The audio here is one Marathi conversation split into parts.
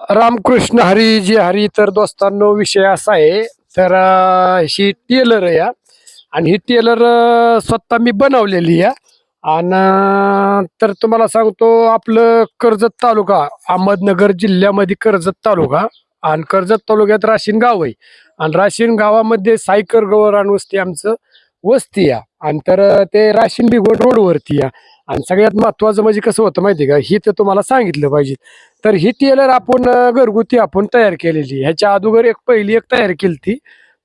रामकृष्ण हरी जी हरी तर दोस्तांनो विषय असा आहे. तर ही टेलर आहे आणि ही टेलर स्वतः मी बनवलेली आहे. आणि तर तुम्हाला सांगतो आपलं कर्जत तालुका अहमदनगर जिल्ह्यामध्ये कर्जत तालुका. आणि कर्जत तालुक्यात राशीन गाव आहे. आणि राशीन गावामध्ये सायकर गवरान वस्ती आमचं. वस्ती या. आणि तर ते राशीन बिघोड रोडवरती या. आणि सगळ्यात महत्वाचं म्हणजे कसं होतं माहिती आहे का? ही तर तुम्हाला सांगितलं पाहिजे. तर ही टेलर आपण घरगुती आपण तयार केलेली. ह्याच्या अगोदर एक पहिली एक तयार केली ती.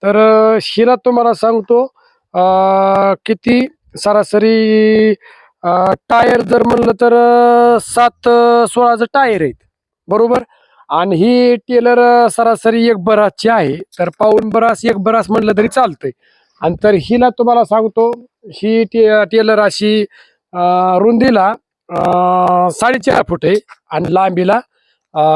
तर अं, तुम्हाला सांगतो किती सरासरी टायर जर म्हणलं तर सात सोळाचं टायर आहेत. बरोबर? आणि ही टेलर सरासरी एक बरासची आहे. तर पाऊन बरास एक बरास म्हणलं तरी चालतंय. आणि तर हिला तुम्हाला सांगतो ही टे टेलर अशी रुंदीला साडेचार फूट आहे आणि लांबीला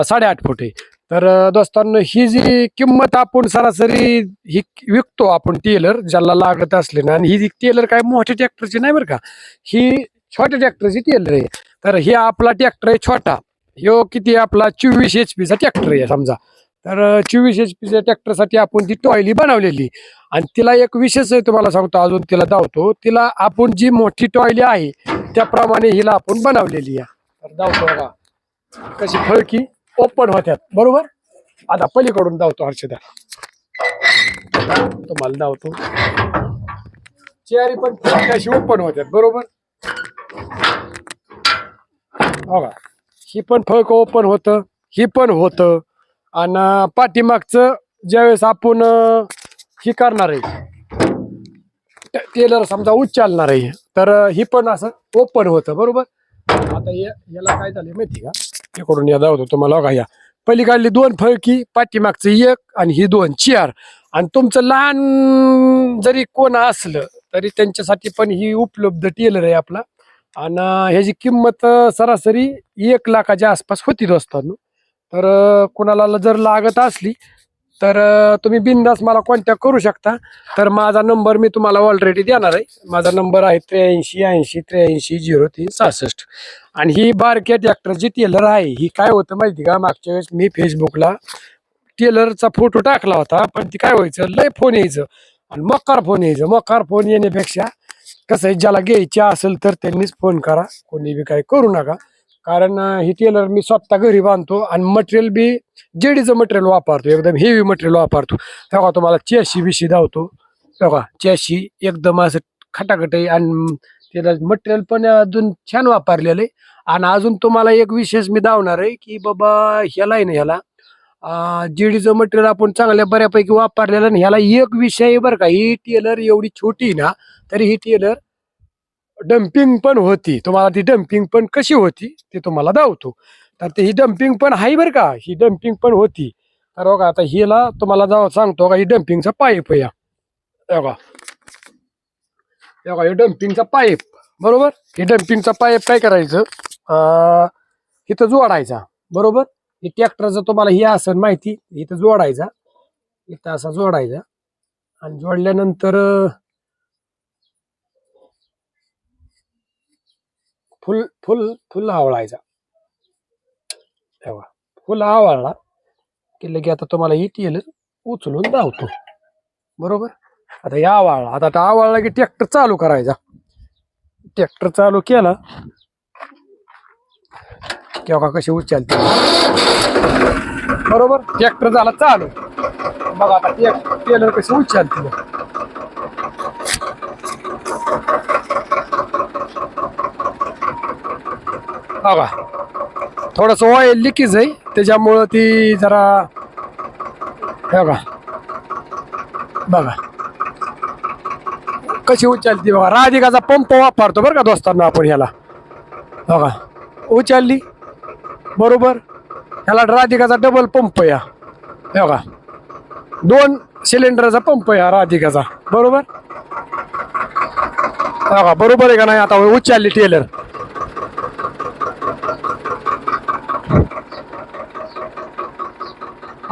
साडेआठ फूट आहे. तर दोस्तांनो ही जी किंमत आपण सरासरी ही विकतो आपण टेलर ज्याला लागत असले ना आणि ही जी टेलर काय मोठ्या ट्रॅक्टरची नाही बरं का? ही छोट्या ट्रॅक्टरची टेलर आहे. तर हे आपला ट्रॅक्टर आहे छोटा. ह्यो किती आपला चोवीस एच पीचा ट्रॅक्टर आहे समजा. तर चोवीस एच पीच्या ट्रॅक्टरसाठी आपण ती टॉयली बनवलेली आणि तिला एक विशेष तुम्हाला सांगतो अजून तिला धावतो तिला आपण जी मोठी टॉयली आहे त्याप्रमाणे हिला आपण बनवलेली आहे. तर धावतो बघा. कशी फळकी ओपन होत्यात बरोबर? आता पलीकडून धावतो हर्षदा. तुम्हाला धावतो चेअरी पण फळकी अशी ओपन होत्यात बरोबर? बघा ही पण फळक ओपन होतं ही पण होतं. आणि पाठीमागचं ज्यावेळेस आपण हे ही करणार आहे टेलर समजा उच्चालणार आहे तर ही पण असं ओपन होतं बरोबर? आता या- याला काय झालं माहिती का? इकडून या दावतो तुम्हाला बघा या. पलीकडली दोन फळकी पाठीमागचं एक आणि ही दोन चार. आणि तुमचं लहान जरी कोण असलं तरी त्यांच्यासाठी पण ही उपलब्ध टेलर आहे आपला. आणि ह्याची किंमत सरासरी एक लाखाच्या आसपास होती दोस्तांनो. तर कुणाला जर लागत असली तर तुम्ही बिंदास मला कॉन्टॅक्ट करू शकता. तर माझा नंबर मी तुम्हाला ऑलरेडी देणार आहे. माझा नंबर आहे त्र्याऐंशी ऐंशी त्र्याऐंशी झिरो तीन सहासष्ट. आणि ही बारक्या ट्रॅक्टरची टेलर आहे ही काय होतं माहिती का? मागच्या वेळेस मी फेसबुकला टेलरचा फोटो टाकला होता पण ती काय व्हायचं? लय फोन यायचं. आणि मकार फोन यायचं. मकार फोन येण्यापेक्षा कसं आहे ज्याला घ्यायची असेल तर त्यांनीच फोन करा. कोणी बी काय करू नका. कारण ही टेलर मी स्वतः घरी बांधतो आणि मटेरियल बी जेडीचं मटेरियल वापरतो. एकदम हेवी मटेरियल वापरतो. तेव्हा तुम्हाला चॅशी बिशी धावतो. तेव्हा चेशी एकदम असं खटाखट आहे आणि त्याला मटेरियल पण अजून छान वापरलेलं आहे. आणि अजून तुम्हाला एक विशेष मी धावणार आहे की बाबा ह्याला आहे ना ह्याला जेडीचं मटेरियल आपण चांगल्या बऱ्यापैकी वापरलेलं आणि ह्याला एक विषय आहे बरं का. ही टेलर एवढी छोटी आहे ना तरी ही टेलर डम्पिंग पण होती. तुम्हाला ती डम्पिंग पण कशी होती ते तुम्हाला दावतो. तर ते ही डम्पिंग पण आहे बरं का. ही डम्पिंग पण होती. तर बघा आता हिला तुम्हाला जाऊ सांगतो का ही डम्पिंगचा पाईप आहे बघा. हे बघा हे डम्पिंगचा पाईप. बरोबर? हे डम्पिंगचा पाईप काय करायचं? इथं जोडायचा. बरोबर? हे ट्रॅक्टरचं तुम्हाला हे असेल माहिती? इथं जोडायचा. इथं असा जोडायचा. आणि जोडल्यानंतर फुल फुल फुल आवळायचा. तेव्हा फुल आवळला की लगे आता तुम्हाला ही तेल उचलून धावतो. बरोबर? आता या आवळला आता आता आवळला की ट्रॅक्टर चालू करायचा. ट्रॅक्टर चालू केला केव्हा कशी उचलते? बरोबर? ट्रॅक्टर झाला चालू. बघा आता टेलर कशी उचलते. बघा. थोडंसं ऑइल लिकेज आहे. त्याच्यामुळं ती जरा हे बघा. बघा. कशी उचलती बघा. राधिकाचा पंप वापरतो बरं का दोस्तांना आपण ह्याला. बघा. उचलली. बरोबर. ह्याला राधिकाचा डबल पंप या बघा. दोन सिलेंडरचा पंप या राधिकाचा. बरोबर? बघा. बरोबर आहे का नाही? आता उचलली टेलर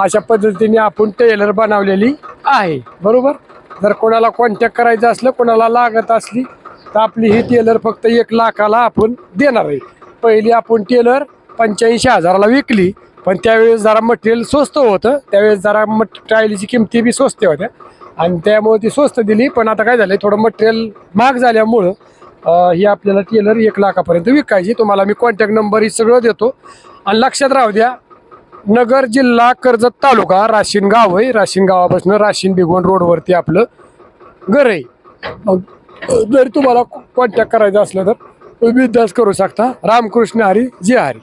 अशा पद्धतीने आपण टेलर बनवलेली आहे. बरोबर? जर कोणाला कॉन्टॅक्ट करायचं असलं कोणाला लागत असली तर आपली ही टेलर फक्त एक लाखाला आपण देणार आहे. पहिली आपण टेलर पंच्याऐंशी हजाराला विकली पण त्यावेळेस जरा मटेरियल स्वस्त होतं. त्यावेळेस जरा मट टायलीची किमती बी स्वस्त होत्या. आणि त्यामुळे ती स्वस्त दिली पण आता काय झालं थोडं मटेरियल महाग झाल्यामुळं ही आपल्याला टेलर एक लाखापर्यंत विकायची. तुम्हाला मी कॉन्टॅक्ट नंबर ही सगळं देतो. आणि लक्षात राहू द्या नगर जिल्हा कर्जत तालुका राशीन गाव आहे राशीन गावापासून राशीन बिगवण रोडवरती आपलं घर आहे. जर तुम्हाला कॉन्टॅक्ट करायचं असलं तर तुम्ही करू शकता. रामकृष्ण हरी जी हरी.